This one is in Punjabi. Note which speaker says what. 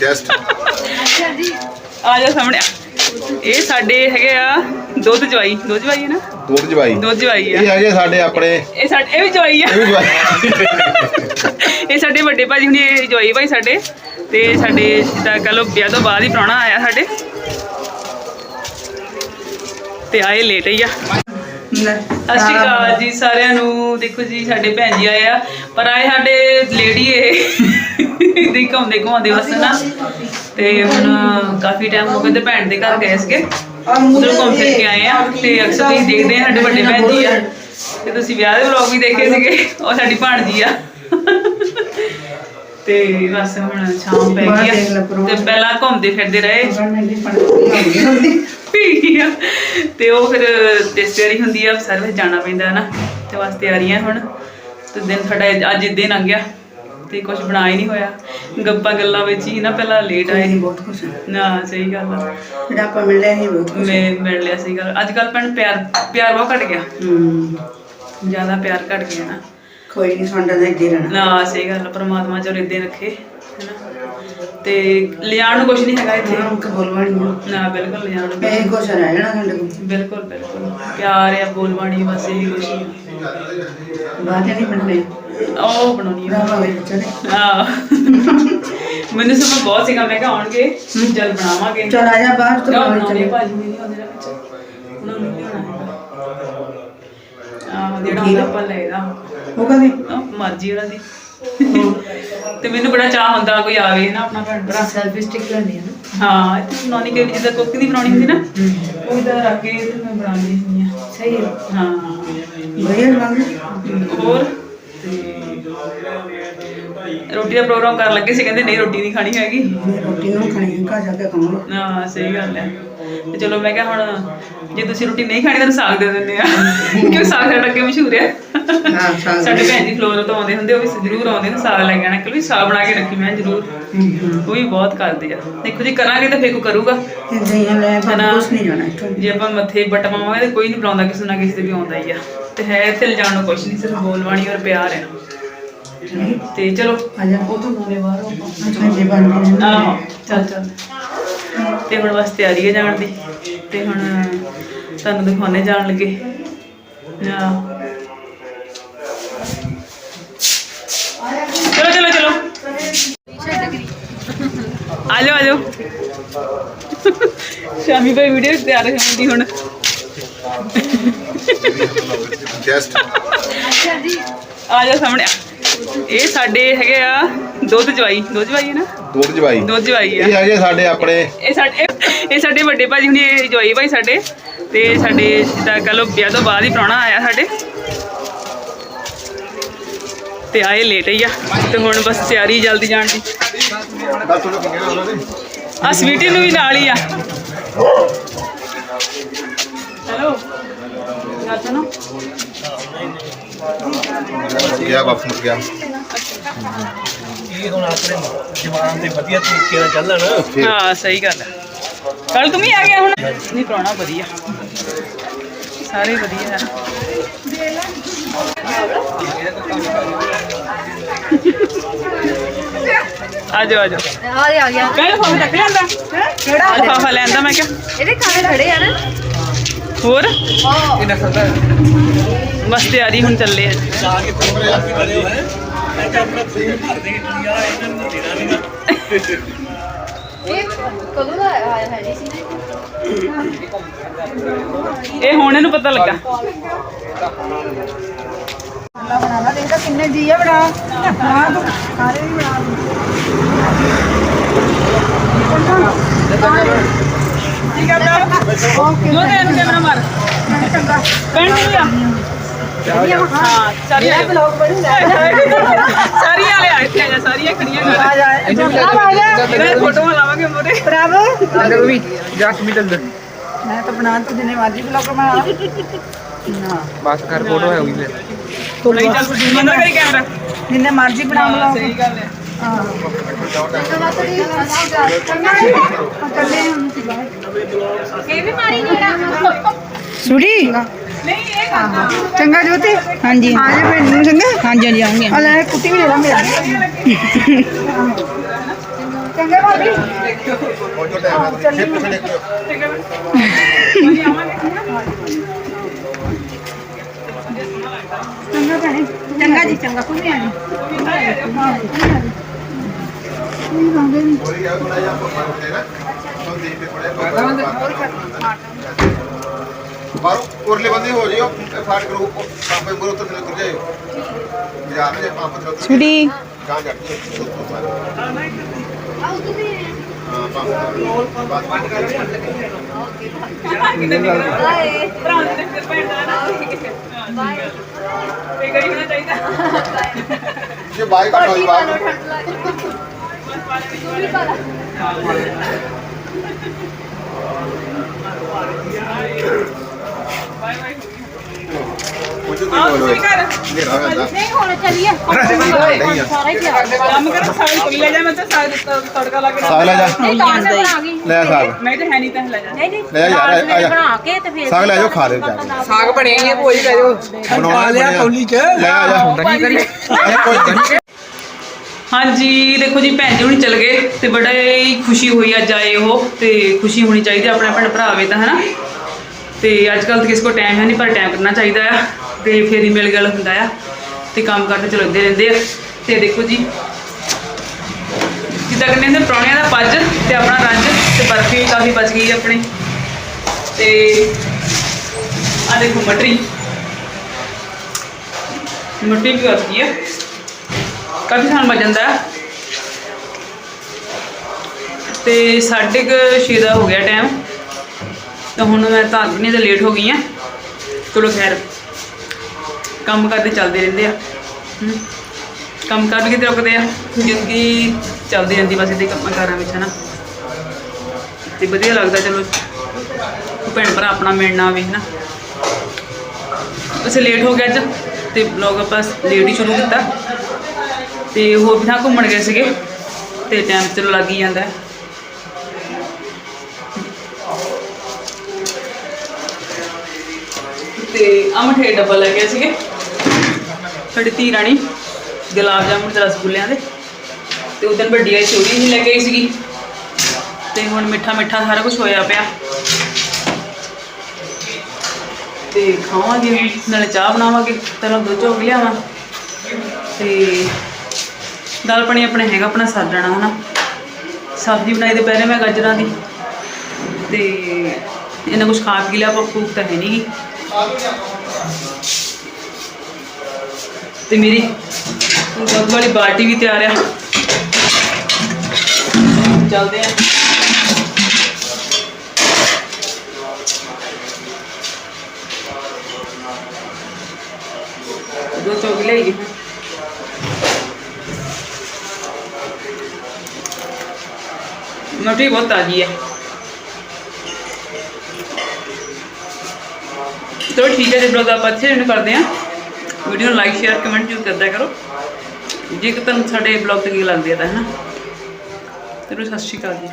Speaker 1: ਚੈਸਟ।
Speaker 2: ਆ ਜਾ ਸਾਹਮਣੇ। ਇਹ ਸਾਡੇ ਹੈਗੇ ਆ ਦੁੱਧ ਜਵਾਈ। ਦੁੱਧ ਜਵਾਈ ਹੈ ਨਾ?
Speaker 1: ਦੁੱਧ ਜਵਾਈ।
Speaker 2: ਦੁੱਧ ਜਵਾਈ ਆ।
Speaker 1: ਇਹ ਹੈਗੇ ਸਾਡੇ ਆਪਣੇ।
Speaker 2: ਇਹ ਸਾਡੇ ਇਹ ਵੀ ਜਵਾਈ ਆ।
Speaker 1: ਇਹ ਵੀ ਜਵਾਈ।
Speaker 2: ਇਹ ਸਾਡੇ ਵੱਡੇ ਭਾਜੀ ਹੁਣੀ ਇਹ ਜਵਾਈ ਭਾਈ ਸਾਡੇ। ਤੇ ਸਾਡੇ ਜਿੱਦਾਂ ਕਹ ਲਓ ਵਿਆਹ ਤੋਂ ਬਾਅਦ ਹੀ ਪ੍ਰਾਹੁਣਾ ਆਇਆ ਸਾਡੇ। ਤੇ ਆਏ ਲੇਟ ਹੀ ਆ। ਸਤਿ ਸ਼੍ਰੀ ਅਕਾਲ ਜੀ ਸਾਰਿਆਂ ਨੂੰ। ਦੇਖੋ ਜੀ ਸਾਡੇ ਭੈਣ ਜੀ ਆਏ ਆ ਪਰ ਆਏ ਸਾਡੇ ਲੇਡੀ ਇਹ ਦੇ ਘੁੰਮਦੇ ਘੁੰਮਦੇ ਬਸ ਨਾ ਤੇ ਹੁਣ ਕਾਫੀ ਟਾਈਮ ਹੋ ਗਿਆ ਤੇ ਭੈਣ ਦੇ ਘਰ ਗਏ ਸੀਗੇ। ਉਧਰ ਘੁੰਮ ਫਿਰ ਕੇ ਆਏ ਆ ਤੇ ਅਕਸਰ ਤੁਸੀਂ ਦੇਖਦੇ ਆ ਸਾਡੇ ਵੱਡੇ ਭੈਣ ਜੀ ਆ। ਤੇ ਤੁਸੀਂ ਵਿਆਹ ਦੇ ਵਲੌਗ ਵੀ ਦੇਖੇ ਸੀਗੇ ਉਹ ਸਾਡੀ ਭਾਣਜੀ ਆ। ਤੇ ਬਸ ਹੁਣ ਸ਼ਾਮ ਪੈ ਗਈ ਤੇ ਪਹਿਲਾਂ ਘੁੰਮਦੇ ਫਿਰਦੇ ਰਹੇ। ਪੀ ਆ। ਤੇ ਉਹ ਫਿਰ ਰਿਸ਼ਤੇਦਾਰੀ ਹੁੰਦੀ ਆ ਸਰਵਿਸ ਜਾਣਾ ਪੈਂਦਾ ਹੈ ਨਾ। ਤੇ ਬਸ ਤਿਆਰੀਆਂ ਹੁਣ। ਤੇ ਦਿਨ ਸਾਡਾ ਅੱਜ ਦਿਨ ਲੰਘ ਗਿਆ। ਤੇ ਕੁਝ ਬਣਾ ਹੀ ਨਹੀਂ ਹੋਇਆ। ਗੱਪਾਂ ਗੱਲਾਂ ਵਿੱਚ ਹੀ ਨਾ ਪਹਿਲਾਂ ਲੇਟ ਆਏ।
Speaker 3: ਬਹੁਤ ਖੁਸ਼ ਹਾਂ।
Speaker 2: ਨਾ ਸਹੀ ਗੱਲ ਆ।
Speaker 3: ਜਿਹੜਾ ਆਪਾਂ ਮਿਲਿਆ ਸੀ ਬਹੁਤ
Speaker 2: ਮੈਂ ਮਿਲ ਲਿਆ ਸਹੀ ਗੱਲ। ਅੱਜ ਕੱਲ ਭੈਣ ਪਿਆਰ ਪਿਆਰ ਬਹੁਤ ਘਟ ਗਿਆ।
Speaker 3: ਹੂੰ।
Speaker 2: ਜ਼ਿਆਦਾ ਪਿਆਰ ਘਟ ਗਿਆ ਨਾ।
Speaker 3: ਕੋਈ ਨਹੀਂ ਸਾਡਾ ਤਾਂ ਇੱਥੇ ਰਹਿਣਾ।
Speaker 2: ਨਾ ਸਹੀ ਗੱਲ ਆ, ਪ੍ਰਮਾਤਮਾ ਜੋ ਰਿੱਦੇ ਰੱਖੇ ਹੈਨਾ ਤੇ ਲਿਆਉਣ ਨੂੰ ਕੁਝ ਨਹੀਂ ਹੈਗਾ ਇੱਥੇ।
Speaker 3: ਹਾਂ ਕਬੂਲਵਾਣੀ
Speaker 2: ਨਾ ਬਿਲਕੁਲ ਲਿਆਉਣ ਨੂੰ।
Speaker 3: ਮੈਂ ਕੁਛ ਰਹਿ ਜਾਣਾ ਕੋਲ।
Speaker 2: ਬਿਲਕੁਲ ਬਿਲਕੁਲ। ਪਿਆਰ ਆ ਬੋਲਵਾਣੀ ਬਸ ਇਹੀ ਹੀ ਆ।
Speaker 3: ਬਾਤ ਨਹੀਂ ਬਣਨੇ?
Speaker 2: ਉਹ ਬਣਾਉਣੀ ਆ। ਆਹ। ਮੈਨੂੰ ਸਮਾਂ ਬਹੁਤ ਸੀਗਾ ਮੈਂ ਕਿਹਾ ਆਉਣਗੇ ਜਲ ਬਣਾਵਾਂਗੇ।
Speaker 3: ਚਲ ਆ ਜਾ ਬਾਹਰ ਤੋਂ
Speaker 2: ਬਣਾਉਣੇ
Speaker 3: ਚਲੇ।
Speaker 2: ਭਾਜੀ ਨਹੀਂ ਆਉਂਦੇ ਨਾ ਵਿੱਚ। ਉਹਨਾਂ ਨੂੰ ਨਹੀਂ ਆਉਣਾ ਆਹ ਜਿਹੜਾ ਹੁੰਦਾ ਆਪਾਂ ਲੈਦਾ
Speaker 3: ਉਹ ਕਹਿੰਦੇ?
Speaker 2: ਮਰਜ਼ੀ ਉਹਨਾਂ ਦੀ। ਤੇ ਮੈਨੂੰ ਬੜਾ ਚਾਹ ਹੁੰਦਾ ਕੋਈ ਆਵੇ ਨਾ ਆਪਣਾ ਭੈਣ ਭਰਾ।
Speaker 4: ਸੈਲਫ ਸਟਿਕ ਲੈਣੀ ਹੈ ਨਾ?
Speaker 2: ਹਾਂ ਇੱਥੇ ਬਣਾਉਣੀ ਕਿ ਜਿੱਦਾਂ ਕੋਕੀ ਦੀ ਬਣਾਉਣੀ ਹੁੰਦੀ ਨਾ ਉਹ ਇਦਾਂ ਰੱਖ ਕੇ ਤੇ ਮੈਂ ਬਣਾਉਂਦੀ ਹੁੰਦੀ ਆ
Speaker 4: ਸਹੀ ਹੈ।
Speaker 2: ਹਾਂ।
Speaker 3: ਵਧੀਆ ਲੰਗ
Speaker 2: ਹੋਰ? ਤੇ ਰੋਟੀ ਦਾ ਪ੍ਰੋਗਰਾਮ ਕਰਨ ਲੱਗੇ ਸੀ ਕਹਿੰਦੇ ਨਹੀਂ ਰੋਟੀ ਨਹੀਂ ਖਾਣੀ ਹੈਗੀ।
Speaker 3: ਰੋਟੀ ਨੂੰ ਖਾਣੀ ਹੈ ਘਰ ਜਾ ਕੇ ਖਾਵਾਂਗੇ।
Speaker 2: ਹਾਂ ਸਹੀ ਗੱਲ ਹੈ। ਤੇ ਚਲੋ ਮੈਂ ਕਿਹਾ ਹੁਣ ਜੇ ਤੁਸੀਂ ਰੋਟੀ ਨਹੀਂ ਖਾਣੀ ਤਾਂ ਸਾਗ ਦੇ ਦਿੰਦੇ ਆ। ਕਿਉਂ ਸਾਗ ਸਾਡਾ ਅੱਗੇ ਮਸ਼ਹੂਰ ਹੈ
Speaker 3: ਹਾਂ ਸਾਗ
Speaker 2: ਸਾਡੇ ਭੈਣ ਜੀ ਫਲੋਰ ਤੋਂ ਆਉਂਦੇ ਹੁੰਦੇ ਉਹ ਵੀ ਜ਼ਰੂਰ ਆਉਂਦੇ ਨੇ ਸਾਗ ਲੈ ਕੇ ਆਣਾ ਕਿ ਵੀ ਸਾਗ ਬਣਾ ਕੇ ਰੱਖੀ ਮੈਂ ਜ਼ਰੂਰ। ਉਹ ਵੀ ਬਹੁਤ ਕਰਦੇ ਆ। ਦੇਖੋ ਜੀ ਕਰਾਂਗੇ ਤਾਂ ਫੇਰ ਕੋ ਕਰੂਗਾ।
Speaker 3: ਲੈ ਨਹੀਂ ਜਾਣਾ ਇੱਥੋਂ।
Speaker 2: ਜੇ ਆਪਾਂ ਮੱਥੇ ਬਟ ਪਾਵਾਂਗੇ ਤੇ ਕੋਈ ਨਹੀਂ ਬੁਲਾਉਂਦਾ ਕਿਸੇ ਨਾ ਕਿਸੇ ਤੇ ਵੀ ਆਉਂਦਾ ਹੀ ਆ। ਤੇ ਹੈ ਇੱਥੇ ਲਿਜਾਣ ਨੂੰ ਕੁਛ ਨਹੀਂ ਸਿਰਫ ਬੋਲਵਾਣੀ ਔਰ ਪਿਆਰ ਹੈ। ਤੇ ਚਲੋ।
Speaker 3: ਆ ਜਾ।
Speaker 2: ਉਹ ਤੋਂ ਨਾਲੇ ਬਾਹਰ ਆਪਾਂ
Speaker 3: ਬਣ
Speaker 2: ਆਹੋ ਚੱਲ ਚੱਲ। ਤੇ ਹੁਣ ਬਸ ਤਿਆਰੀ ਹੈ ਜਾਣ ਦੀ। ਤੇ ਹੁਣ ਤੁਹਾਨੂੰ ਦਿਖਾਉਣੇ ਜਾਣ ਲੱਗੇ। ਆਹ। ਚਲੋ ਚਲੋ ਚਲੋ। ਆ ਜਾਓ ਆ ਜਾਓ। ਸ਼ਾਮੀ ਭਾਈ ਵੀਡੀਓ ਤਿਆਰ ਹੁਣ।
Speaker 1: ਚੈਸਟ
Speaker 2: ਆ ਜਾਓ ਸਾਹਮਣੇ। ਇਹ ਸਾਡੇ ਹੈਗੇ ਆ ਦੁੱਧ ਜਵਾਈ। ਦੁੱਧ ਜਵਾਈ ਹੈ ਨਾ?
Speaker 1: ਦੁੱਧ ਜਵਾਈ।
Speaker 2: ਦੁੱਧ ਜਵਾਈ ਆ।
Speaker 1: ਇਹ ਹੈਗੇ ਸਾਡੇ ਆਪਣੇ।
Speaker 2: ਇਹ ਸਾਡੇ ਇਹ ਸਾਡੇ ਵੱਡੇ ਭਾਜੀ ਹੁਣੀ ਇਹ ਜਵਾਈ ਭਾਈ ਸਾਡੇ। ਤੇ ਸਾਡੇ ਜਿੱਦਾਂ ਕਹ ਲਓ ਵਿਆਹ ਤੋਂ ਬਾਅਦ ਹੀ ਪ੍ਰਾਹੁਣਾ ਆਇਆ ਸਾਡੇ। ਤੇ ਆਏ ਲੇਟ ਹੀ ਆ। ਤੇ ਹੁਣ ਬਸ ਤਿਆਰੀ ਜਲਦੀ ਜਾਣ ਦੀ।
Speaker 1: ਨੇ
Speaker 2: ਆ ਸਵੀਟੀ ਨੂੰ ਵੀ ਨਾਲ ਹੀ ਆ। ਹੈਲੋ। ਸੁਣੋ।
Speaker 1: ਗਿਆ ਵਾਪਸ ਗਿਆ।
Speaker 5: ਇਹ ਹੁਣ ਆਪਣੇ ਜਵਾਨ ਤੇ ਵਧੀਆ ਤਰੀਕੇ ਨਾਲ ਚੱਲਣ।
Speaker 1: ਫਿਰ
Speaker 2: ਹਾਂ ਸਹੀ ਗੱਲ ਹੈ। ਕੱਲ ਤੂੰ ਵੀ ਆ ਗਿਆ ਹੁਣ। ਨਹੀਂ ਪ੍ਰਾਹੁਣਾ ਵਧੀਆ। ਸਾਰੇ ਵਧੀਆ। ਆ ਜਾਓ ਆ ਜਾਓ।
Speaker 4: ਆ ਗਿਆ ਆ ਗਿਆ।
Speaker 2: ਕਹਿੰਦਾ ਫਾਫਾ ਚੱਕ ਲੈਂਦਾ ਕਿਹੜਾ? ਫਾਫਾ ਲੈਂਦਾ ਮੈਂ ਕਿਹਾ।
Speaker 4: ਇਹਦੇ ਖਾਣੇ ਖੜੇ ਆ ਨਾ।
Speaker 2: ਹੋਰ?
Speaker 4: ਉਹ
Speaker 2: ਬਸ ਤਿਆਰੀ ਹੁਣ ਚੱਲੇ ਆ।
Speaker 5: ਬਣੇ
Speaker 4: ਕਦੋਂ ਦਾ ਆਇਆ ਹੈ ਜੀ? ਸੀ
Speaker 2: ਇਹ ਹੁਣ ਇਹਨੂੰ ਪਤਾ ਲੱਗਾ।
Speaker 3: ਬਣਾਣਾ ਦੇਖਦਾ ਕਿੰਨੇ ਜੀ ਆ ਬਣਾ। ਬਣਾ ਤੂੰ ਸਾਰੇ ਵੀ ਬਣਾ
Speaker 2: ਠੀਕ ਆ ਬਰਾ ਜੋ ਤੇ ਇਹਨੂੰ ਕੈਮਰਾ ਮਾਰ। ਪੈਂਟ ਨਹੀਂ ਆ। ਹਾਂ ਸਾਰੀਆਂ ਬਲੌਗ ਬਣੂਗਾ ਸਾਰੀਆਂ ਲਿਆ ਇੱਥੇ ਆ ਜਾ ਸਾਰੀਆਂ ਖੜੀਆਂ ਕਰ
Speaker 3: ਆ ਜਾ ਆ ਜਾ
Speaker 2: ਇਹਦੇ ਫੋਟੋਆਂ ਲਾਵਾਂਗੇ ਮੋਰੇ
Speaker 3: ਪ੍ਰਭ ਅਗਰ ਵੀ ਜੱਟ ਮਿਟਲ ਮੈਂ ਤਾਂ ਬਣਾ ਤੂੰ ਜਿੰਨੇ ਮਰਜ਼ੀ ਬਲੌਗ ਬਣਾ ਨਾ ਤੂੰ
Speaker 2: ਨਹੀਂ ਨਹੀਂ
Speaker 3: ਚੰਗਾ ਜੋਤੀ? ਹਾਂਜੀ। ਆ ਜਾ ਭੈਣ ਚੰਗਾ? ਹਾਂਜੀ ਹਾਂਜੀ ਆਉਂਗੇ ਆ ਲੈ ਕੁੱਤੀ ਵੀ ਲੈ ਲਾ ਮੇਰਾ ਚੰਗਾ ਚੰਗੇ ਭਾਬੀ। ਭੈਣੇ। ਚੰਗਾ ਜੀ ਚੰਗਾ। ਕੋਈ ਨਹੀਂ ਆਣੀ
Speaker 1: ਹੋਰੀ ਆ ਥੋੜਾ ਜਿਹਾ ਮਾਰਦੇ ਨਾ ਤੋਂ ਦੇਖ ਕੇ ਪੜਿਆ ਬਾਹਰੋਂ ਉਰਲੇ ਬੰਦੇ ਹੋ ਜਿਓ ਫਾਟ ਕਰੋ ਪਾਪੇ ਮੂਰੇ ਉੱਤੇ ਥੱਲੇ ਤੁਰ ਜਾਇਓ ਬਾਜ਼ਾਰ ਦੇ ਪੰਪ ਤੇ ਉੱਤੇ
Speaker 3: ਛੁੜੀ
Speaker 1: ਗਾਂ ਜੱਟ
Speaker 4: ਆਉ ਤੁਸੀਂ
Speaker 1: ਹਾਂ ਪੰਪ ਬਾਤ
Speaker 4: ਨਹੀਂ ਹੁਣ ਚੱਲੀਏ ਸਾਰਾ ਹੀ ਤਿਆਰ
Speaker 2: ਕੰਮ ਕਰ ਸਾਗ ਕੋਲ ਲੈ ਜਾ ਮੈਂ ਤਾਂ ਸਾਗ ਤੜਕਾ ਲਾ ਕੇ
Speaker 1: ਸਾਗ ਲੈ ਜਾ
Speaker 4: ਨਹੀਂ ਤਾਂ ਮੈਂ ਬਣਾ ਗਈ
Speaker 1: ਲੈ ਸਾਗ
Speaker 2: ਮੈਂ ਤਾਂ ਹੈ ਨਹੀਂ ਤਾਂ ਲੈ ਜਾ
Speaker 4: ਨਹੀਂ ਨਹੀਂ
Speaker 1: ਲੈ ਯਾਰ, ਆ ਜਾ।
Speaker 4: ਬਣਾ ਕੇ ਤੇ ਫਿਰ
Speaker 1: ਸਾਗ ਲੈ ਜਾਓ ਖਾ ਲਿਓ ਜਾ ਕੇ
Speaker 3: ਸਾਗ ਬਣਿਆ ਹੀ ਹੈ ਭੋਜ ਲੈ ਜਾਓ
Speaker 1: ਬਣਾਉਣਾ ਲਿਆ ਕੌਲੀ ਚ ਲੈ ਆ ਜਾ
Speaker 3: ਹੁੰਦਾ ਨਹੀਂ ਕਰੀ
Speaker 1: ਕੋਈ ਨਹੀਂ
Speaker 2: ਹਾਂਜੀ ਦੇਖੋ ਜੀ ਭੈਣ ਜੀ ਹੁਣੀ ਚਲ ਗਏ ਤੇ ਬੜਾ ਹੀ ਖੁਸ਼ੀ ਹੋਈ ਅੱਜ ਆਏ ਉਹ ਤੇ ਖੁਸ਼ੀ ਹੋਣੀ ਚਾਹੀਦੀ ਆਪਣੇ ਆਪਣੇ ਭਰਾ ਆਵੇ ਤਾਂ ਹਨਾ ਤੇ ਅੱਜ ਕੱਲ੍ਹ ਤਾਂ ਕਿਸੇ ਕੋਲ ਟਾਈਮ ਹੈ ਨਹੀਂ ਪਰ ਟਾਈਮ ਕਰਨਾ ਚਾਹੀਦਾ ਆ ਤੇ ਫੇਰ ਹੀ ਮਿਲ ਗੱਲ ਹੁੰਦਾ ਆ ਤੇ ਕੰਮ ਕਰਦੇ ਚਲਦੇ ਰਹਿੰਦੇ ਆ। ਤੇ ਦੇਖੋ ਜੀ, ਜਿੱਦਾਂ ਕਹਿੰਦੇ ਨੇ ਪ੍ਰਾਹੁਣਿਆਂ ਦਾ ਪੱਜ ਤੇ ਆਪਣਾ ਰੰਜ ਤੇ ਬਰਫੀ ਵੀ ਕਾਫੀ ਬਚ ਗਈ ਹੈ ਆਪਣੀ। ਤੇ ਆ ਦੇਖੋ ਮਟਰੀ। ਮਟਰੀ ਵੀ ਬਚ ਗਈ ਹੈ ਕਾਫੀ ਖਾਣ ਬਚ ਜਾਂਦਾ ਹੈ ਤੇ ਸਾਢੇ ਕੁ ਛੇ ਦਾ ਹੋ ਗਿਆ ਟਾਈਮ ਤਾਂ ਹੁਣ ਮੈਂ ਤਾਂ ਨਹੀਂ ਤਾਂ ਲੇਟ ਹੋ ਗਈ ਆ ਚਲੋ ਖੈਰ, ਕੰਮ ਕਰਦੇ ਚੱਲਦੇ ਰਹਿੰਦੇ ਆ। ਕੰਮ ਕਰ ਵੀ ਕਿਤੇ ਰੁਕਦੇ ਆ ਜ਼ਿੰਦਗੀ ਚੱਲਦੀ ਰਹਿੰਦੀ ਬਸ ਇਹਦੇ ਕੰਮਾਂ ਕਾਰਾਂ ਵਿੱਚ, ਹਨਾ। ਤੇ ਵਧੀਆ ਲੱਗਦਾ, ਚਲੋ। ਭੈਣ ਭਰਾ ਆਪਣਾ ਮਿਲਣਾ ਆਵੇ, ਹਨਾ। ਵੈਸੇ ਲੇਟ ਹੋ ਗਿਆ ਅੱਜ, ਤੇ ਵਲੌਗ ਆਪਾਂ ਲੇਟ ਹੀ ਸ਼ੁਰੂ ਕੀਤਾ। ਤੇ ਹੋਰ ਵੀ ਥਾਂ ਘੁੰਮਣ ਗਏ ਸੀਗੇ, ਤੇ ਟਾਈਮ ਚਲੋ ਲੱਗ ਹੀ ਜਾਂਦਾ। ਤੇ ਆ ਮਠੇ ਡੱਬਾ ਲੈ ਕੇ ਆਏ ਸੀਗੇ। ਸਾਡੀ ਧੀ ਰਾਣੀ ਗੁਲਾਬ ਜਾਮੁਨ ਤੇ ਰਸਗੁੱਲਿਆਂ ਦੇ ਤੇ ਉਦੋਂ ਵੱਡੀ ਆਈ ਚੋਰੀ ਹੀ ਲੈ ਕੇ ਆਈ ਸੀਗੀ। ਤੇ ਹੁਣ ਮਿੱਠਾ ਮਿੱਠਾ ਸਾਰਾ ਕੁਝ ਹੋਇਆ ਪਿਆ। ਤੇ ਖਾਵਾਂਗੇ ਹੁਣ, ਨਾਲੇ ਚਾਹ ਬਣਾਵਾਂਗੇ ਪਹਿਲਾਂ ਦੁੱਧ ਚੋਗ ਲਿਆਵਾਂ। ਤੇ ਦਾਲ ਪਾਣੀ ਆਪਣੇ ਹੈਗਾ ਆਪਣਾ ਸਾਜਣਾ ਜਾਣਾ ਹਨਾ। ਸਬਜ਼ੀ ਬਣਾਈ ਤੇ ਪਹਿਲੇ ਮੈਂ ਗਾਜਰਾਂ ਦੀ। ਤੇ ਇਹਨਾਂ ਕੁਝ ਖਾ ਪੀ ਲਿਆ ਆਪਾਂ ਭੁੱਖ ਤਾਂ ਹੈ ਨਹੀਂ ਤੇ ਮੇਰੀ ਦੁੱਧ ਵਾਲੀ ਬਾਲਟੀ ਵੀ ਤਿਆਰ ਆ ਚੱਲਦੇ ਆ ਦੋ ਚੌਕ ਲਈ ਮਟੀ ਬਹੁਤ ਤਾਜੀ ਹੈ ਚਲੋ ਠੀਕ ਹੈ ਜੀ ਬਲੌਗ ਆਪਾਂ ਇੱਥੇ end ਕਰਦੇ ਹਾਂ। ਵੀਡੀਓ ਨੂੰ ਲਾਈਕ ਸ਼ੇਅਰ ਕਮੈਂਟ ਜ਼ਰੂਰ ਕਰਦਿਆ ਕਰੋ। ਜੇ ਤੁਹਾਨੂੰ ਸਾਡੇ ਬਲੌਗ ਤੇ ਕੀ ਲੱਗਦੀ ਤਾਂ, ਹੈ ਨਾ? ਚਲੋ ਸਤਿ ਸ਼੍ਰੀ ਅਕਾਲ ਜੀ।